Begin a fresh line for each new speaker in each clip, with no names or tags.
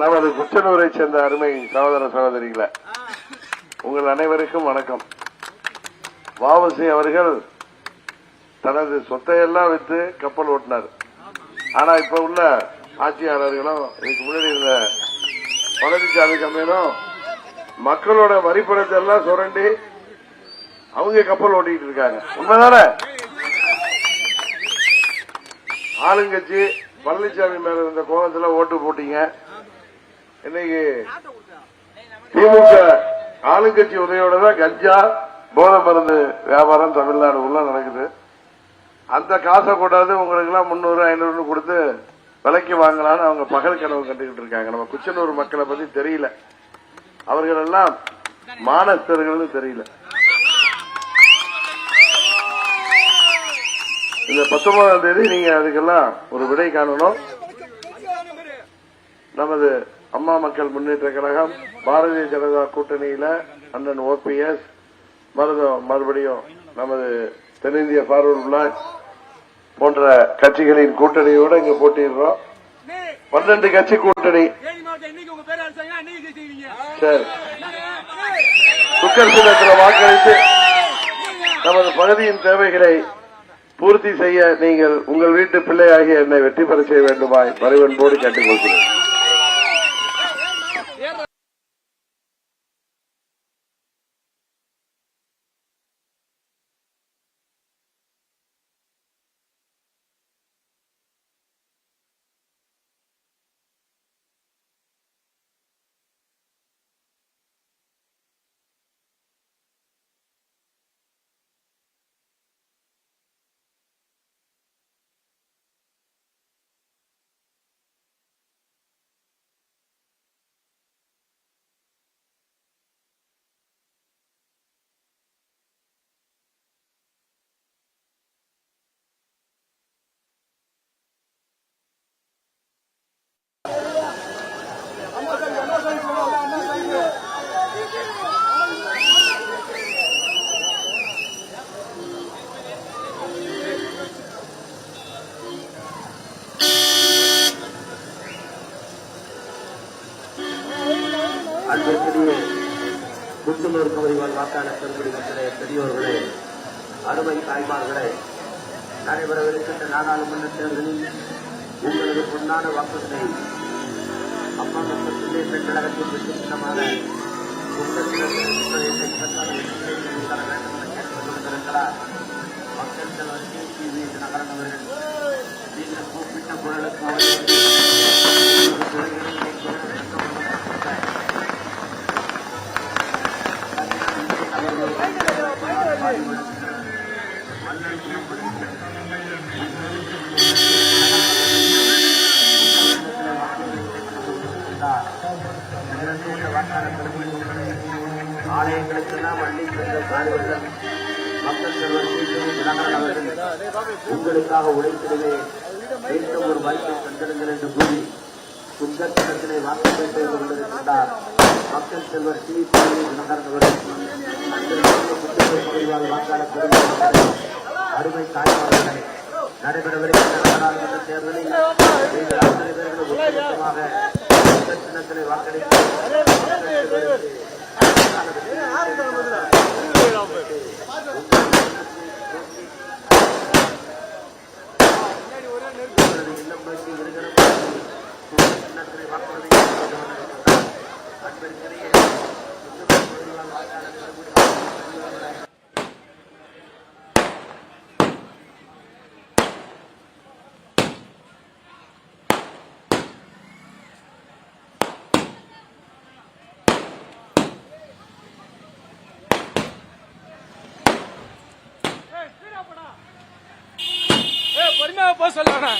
நமது குச்சனூரை சேர்ந்த அருமை சகோதர சகோதரிகளை. உங்கள் அனைவருக்கும் வணக்கம். வாவசி அவர்கள் தனது சொத்தையெல்லாம் விற்று கப்பல் ஓட்டினார். ஆனா இப்ப உள்ள ஆட்சியாளர்களும் இதுக்கு முன்னாடி இருந்த பழனிசாமி கம்பெனியும் மக்களோட வரிப்பணத்தை எல்லாம் சுரண்டி அவங்க கப்பல் ஓட்டிட்டு இருக்காங்க. உண்மைதானே? ஆளுங்கட்சி பழனிசாமி மேல இருந்த கோபத்துல ஓட்டு போட்டீங்க. இன்னைக்கு திமுக ஆளுங்கட்சி உதவியோட தான் கஞ்சா போதை மருந்து வியாபாரம் தமிழ்நாடு உள்ள நடக்குது. அந்த காசை கூடாது உங்களுக்கு எல்லாம் முன்னூறு ஐநூறு கொடுத்து விலைக்கு வாங்கலாம்னு அவங்க பகல் கனவு கண்டுகிட்டு இருக்காங்க. நம்ம குச்சனூர் மக்களை பத்தி தெரியல. அவர்கள் எல்லாம் மானஸ்தர்கள்னு தெரியல. இந்த பத்தொன்பதாம் தேதி நீங்க அதுக்கெல்லாம் ஒரு விடை காணணும். நமது அம்மா மக்கள் முன்னேற்ற கழகம் பாரதிய ஜனதா கூட்டணியில அண்ணன் ஓபிஎஸ் மறுபடியும் நமது தென்னிந்திய ஃபார்வர்ட் பிளாக் போன்ற கட்சிகளின் கூட்டணியோட இங்க போட்டிடுறோம் பன்னெண்டு கட்சி கூட்டணி. சரி. குக்கர் சின்னத்தில் வாக்களித்து நமது பகுதியின் தேவைகளை பூர்த்தி செய்ய நீங்கள் உங்கள் வீட்டு பிள்ளையாகிய என்னை வெற்றி பெற செய்ய வேண்டுமாய் பரிவன்போடு கேட்டுக்கொள்கிறேன்.
அன்பிற்குரிய குண்டுலூர் பகுதிகள் வாழ் வாக்காளர் பெருங்குடி மக்களே பெரியோர்களே அருமை தாய்மார்களே நடைபெறவிருக்கின்ற நாடாளுமன்ற தேர்தலில் உங்களது பொன்னான வாக்குகளை அம்மா மக்கள் முன்னேற்ற கழகத்தின் மக்கள் தலைவர் அவர்கள் நீங்கள் கூப்பிட்ட குரலுக்கு அவர்கள் ஆலயங்களுக்கெல்லாம் வள்ளி சென்ற காரியங்கள் மக்கள் செல்வர் சீக்கிரம் தினகரன் அவர்கள் உங்களுக்காக உழைத்திடுவே மீண்டும் ஒரு வாய்ப்பை தந்திருங்கள் என்று கூறி சுந்தரத்திலே வாக்குகள் செய்து கொண்டிருக்கின்றார் மக்கள் செல்வர் டி தினகரன் அவர்கள் வாக்காளர் அருமை தாய்மார்களே நடைபெறவிருக்கின்ற நாடாளுமன்ற தேர்தலில் நீங்கள் அத்தனை பேர்களும் ஒட்டுமொத்தமாக சின்னத்திலே வாக்களித்து மக்கள் செல்வருக்கு
போட்டு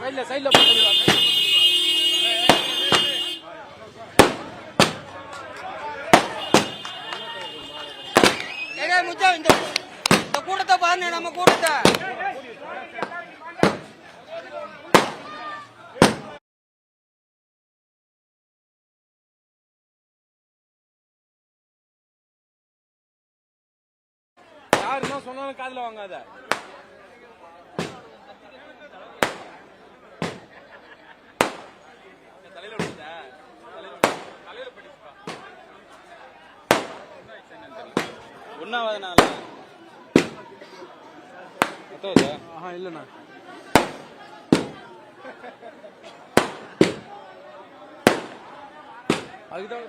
சைடுல சைடுல
முச்சா இந்த கூட்டத்தை பாருங்க நம்ம கூட்டத்தை.
என்ன சொன்னாலும் காதுல வாங்காத. ஒன்னாவது நாள் ஆஹா இல்லண்ணா. அதுக்குதான்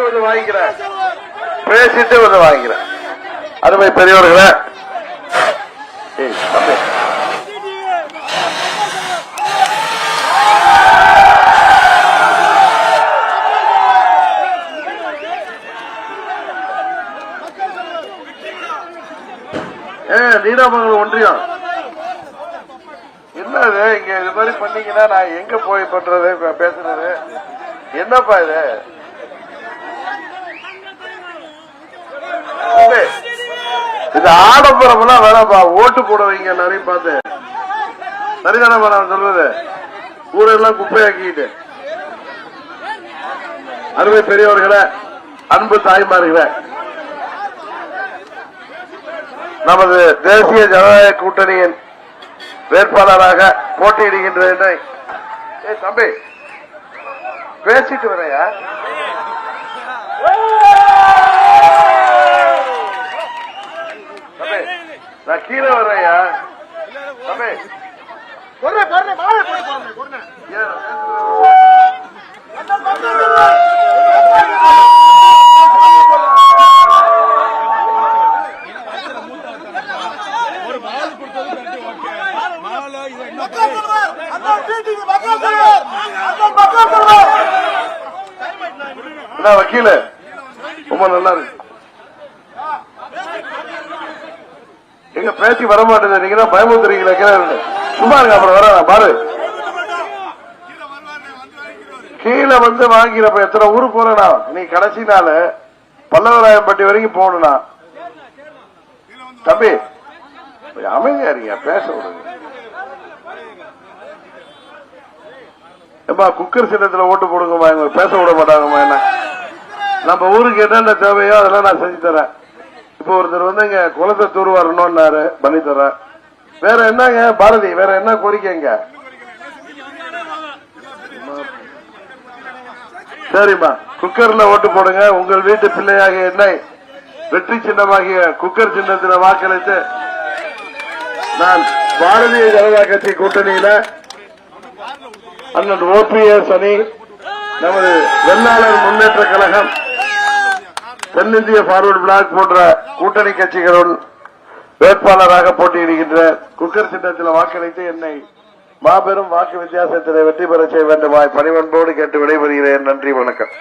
பேசிட்டு வந்து வாங்கிக்கிறேன். பேசிட்டு வந்து வாங்கிக்கிறேன். அருமை பெரியவர்களே. ஏய், நீடாமங்கலம் ஒன்றியம். என்னது இங்க இது மாதிரி பண்ணீங்கன்னா நான் எங்க போய் பண்றது பேசுறது? என்னப்பா இது? இது ஆடம்பரம் எல்லாம் ஓட்டு போட வைங்க எல்லாரையும் பார்த்து. சரிதானப்பா நான் சொல்வது ஊரெல்லாம் குப்பையாக்கிட்டு அருமை பெரியவர்களே அன்பு தாய்மார்களே. நமது தேசிய ஜனநாயக கூட்டணியின் வேட்பாளராக போட்டியிடுகின்ற தம்பி பேசிட்டு வரையா நான் கீழே வர்றேயா தம்பி. வக்கீல? ரொம்ப நல்லா இருக்கு. எங்க பேசி வர மாட்டேங்குது நீங்க பயமுறுத்துறீங்களா? கீழே இருந்து. சும்மா இருங்க அப்புறம் வர பாரு. கீழே வந்து வாங்கிறப்ப எத்தனை ஊரு போறேனா? நீ கடைசி நாள். பல்லவராயம்பட்டி வரைக்கும் போகணும்னா. தம்பி அமைதியா இருங்க பேச விடுங்க. குக்கர் சின்னத்துல ஓட்டு போடுங்கம்மா இவங்க பேச விட மாட்டாங்கம்மா என்ன? நம்ம ஊருக்கு என்னென்ன தேவையோ அதெல்லாம் நான் செஞ்சு தரேன். இப்போ ஒருத்தர் வந்து இங்க குளத்தை தூர் வரணும்னாரு பண்ணி தரேன் வேற என்னங்க பாரதி வேற என்ன கோரிக்கைங்க சரிம்மா. குக்கர்ல ஓட்டு போடுங்க. உங்கள் வீட்டு பிள்ளையாக என்னை வெற்றி சின்னமாகிய குக்கர் சின்னத்தில் வாக்களித்து நான் பாரதிய ஜனதா கட்சி கூட்டணியில அண்ணன் ஓபிஎஸ் அணி நமது வெள்ளாளர் முன்னேற்ற கழகம் தென்னிந்திய பார்வர்டு பிளாக் போன்ற கூட்டணி கட்சிகளுள் வேட்பாளராக போட்டியிடுகின்ற குக்கர் சின்னத்தில் வாக்களித்து என்னை மாபெரும் வாக்கு வித்தியாசத்திலே வெற்றி பெற செய்ய வேண்டுமாய் பணிவன்போடு கேட்டு விடைபெறுகிறேன். நன்றி வணக்கம்.